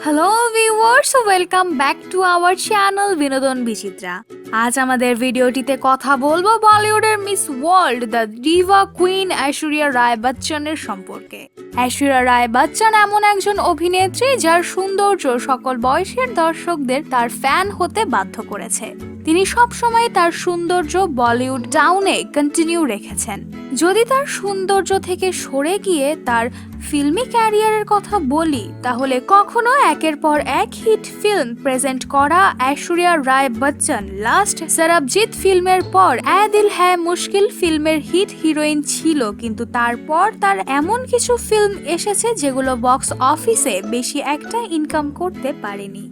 Hello viewers welcome back to our channel Binodon Bichitra আজ আমাদের ভিডিওটিতে কথা বলব বলিউডের miss world, the diva queen Aishwarya Rai বচ্চনের সম্পর্কে। ঐশ্বরিয়া রায় বচ্চন এমন একজন অভিনেত্রী যার সৌন্দর্য সকল বয়সের দর্শকদের তার ফ্যান হতে বাধ্য করেছে। তিনি সবসময় তার সৌন্দর্য বলিউড ডাউনে কন্টিনিউ রেখেছেন। যদি তার সৌন্দর্য থেকে সরে গিয়ে তার ফিল্মি ক্যারিয়ারের কথা বলি, তাহলে কখনো একের পর এক হিট ফিল্ম প্রেজেন্ট করা ঐশ্বরিয়া রায় বচ্চন লাস্ট সরবজিৎ ফিল্মের পর দিল হ্যায় মুশকিল ফিল্মের হিট হিরোইন ছিল, কিন্তু তারপর তার এমন কিছু ফিল্ম এসেছে যেগুলো বক্স অফিসে বেশি একটা ইনকাম করতে পারেনি।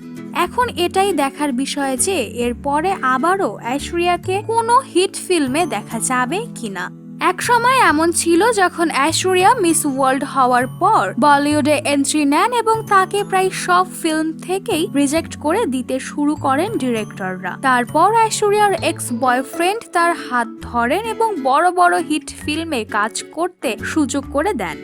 এখন এটাই দেখার বিষয় যে, এরপরে আবারও ঐশ্বরিয়াকে কোনো হিট ফিল্মে দেখা যাবে কিনা। এক সময় এমন ছিল যখন ঐশ্বরিয়া মিস ওয়ার্ল্ড হওয়ার পর বলিউডে এন্ট্রি নেন এবং তাকে প্রায় সব ফিল্ম থেকেই রিজেক্ট করে দিতে শুরু করেন ডিরেক্টররা। তারপর ঐশ্বরিয়ার এক্স বয়ফ্রেন্ড তার হাত ধরেন এবং বড় বড় হিট ফিল্মে কাজ করতে সুযোগ করে দেন।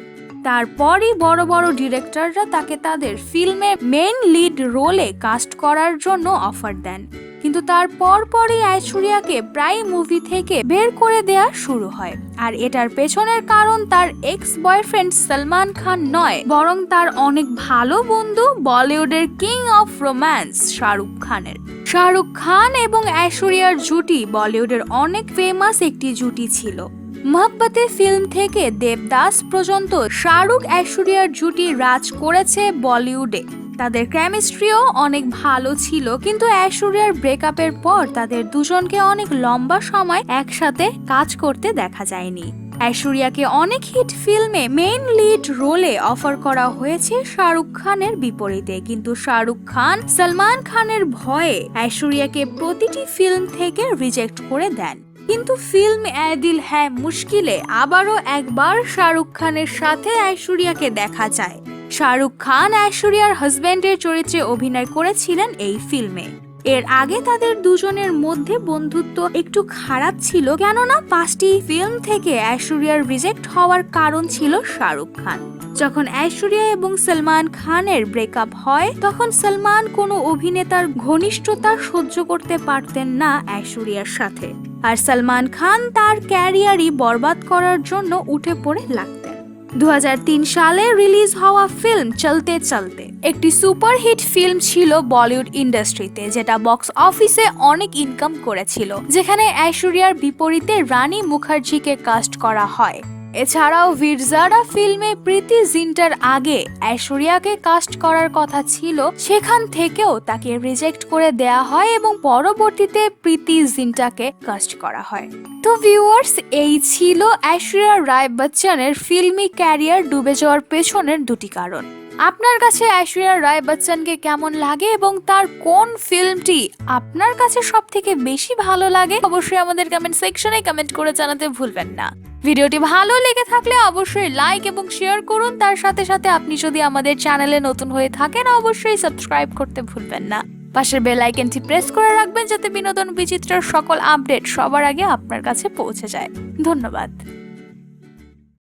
তারপরই বড় বড় ডিরেক্টররা তাকে তাদের ফিল্মে মেন লিড রোলে কাস্ট করার জন্য অফার দেন। কিন্তু তার পরপরই ঐশ্বরিয়াকে প্রায় মুভি থেকে বের করে দেয়া শুরু হয়। আর এটার পেছনের কারণ তার এক্স বয়ফ্রেন্ড সলমান খান নয়, বরং তার অনেক ভালো বন্ধু বলিউডের কিং অফ রোম্যান্স শাহরুখ খানের। শাহরুখ খান এবং ঐশ্বরিয়ার জুটি বলিউডের অনেক ফেমাস একটি জুটি ছিল। মহব্বতে ফিল্ম থেকে দেবদাস পর্যন্ত শাহরুখ ঐশ্বরিয়ার জুটি রাজ করেছে বলিউডে। তাদের কেমিস্ট্রিও অনেক ভালো ছিল, কিন্তু ঐশ্বরিয়ার ব্রেকআপের পর তাদের দুজনকে অনেক লম্বা সময় একসাথে কাজ করতে দেখা যায়নি। ঐশ্বরিয়াকে অনেক হিট ফিল্মে মেইন লিড রোলে অফার করা হয়েছে শাহরুখ খানের বিপরীতে, কিন্তু শাহরুখ খান সলমান খানের ভয়ে ঐশ্বরিয়াকে প্রতিটি ফিল্ম থেকে রিজেক্ট করে দেন। কিন্তু ফিল্ম এদিল হ্যায় মুশকিলে। আবারও একবার শাহরুখ খানের সাথে ঐশ্বরিয়াকে দেখা যায়। শাহরুখ খান ঐশ্বরিয়ার হাজব্যান্ডের চরিত্রে অভিনয় করেছিলেন এই ফিল্মে। এর আগে তাদের দুজনের মধ্যে বন্ধুত্ব একটু খারাপ ছিল, কেননা পাঁচটি ফিল্ম থেকে ঐশ্বরিয়ার রিজেক্ট হওয়ার কারণ ছিল শাহরুখ খান। যখন ঐশ্বরিয়া এবং সলমান খানের ব্রেকআপ হয়, তখন সলমান কোনো অভিনেতার ঘনিষ্ঠতা সহ্য করতে পারতেন না ঐশ্বরিয়ার সাথে। আর সালমান খান তার ক্যারিয়ারই বরবাদ করার জন্য উঠে পড়ে লাগতেন। দু হাজার তিন সালে রিলিজ হওয়া ফিল্ম চলতে চলতে একটি সুপারহিট ফিল্ম ছিল বলিউড ইন্ডাস্ট্রিতে, যেটা বক্স অফিসে অনেক ইনকাম করেছিল, যেখানে ঐশ্বরিয়ার বিপরীতে রানী মুখার্জিকে কাস্ট করা হয়। এছাড়াও ভিরজারা ফিল্মে প্রীতি জিন্টার আগে ঐশ্বরিয়াকে কাস্ট করার কথা ছিল, সেখান থেকেও তাকে রিজেক্ট করে দেয়া হয় এবং পরবর্তীতে প্রীতি জিন্টাকে কাস্ট করা হয়। তো ভিউয়ার্স এই ছিল ঐশ্বরিয়া রায় বচ্চনের ফিল্মি ক্যারিয়ার ডুবে যাওয়ার পেছনের দুটি কারণ। আপনার কাছে ঐশ্বরিয়া রায় বচ্চনকে কেমন লাগে এবং তার কোন ফিল্মটি আপনার কাছে সব থেকে বেশি ভালো লাগে, অবশ্যই আমাদের কমেন্ট সেকশনে কমেন্ট করে জানাতে ভুলবেন না। ভিডিওটি ভালো লেগে থাকলে অবশ্যই লাইক এবং শেয়ার করুন। তার সাথে সাথে আপনি যদি আমাদের চ্যানেলে নতুন হয়ে থাকেন, অবশ্যই সাবস্ক্রাইব করতে ভুলবেন না। পাশের বেল আইকনটি প্রেস করে রাখবেন যাতে বিনোদন বিচিত্রের সকল আপডেট সবার আগে আপনার কাছে পৌঁছে যায়। ধন্যবাদ।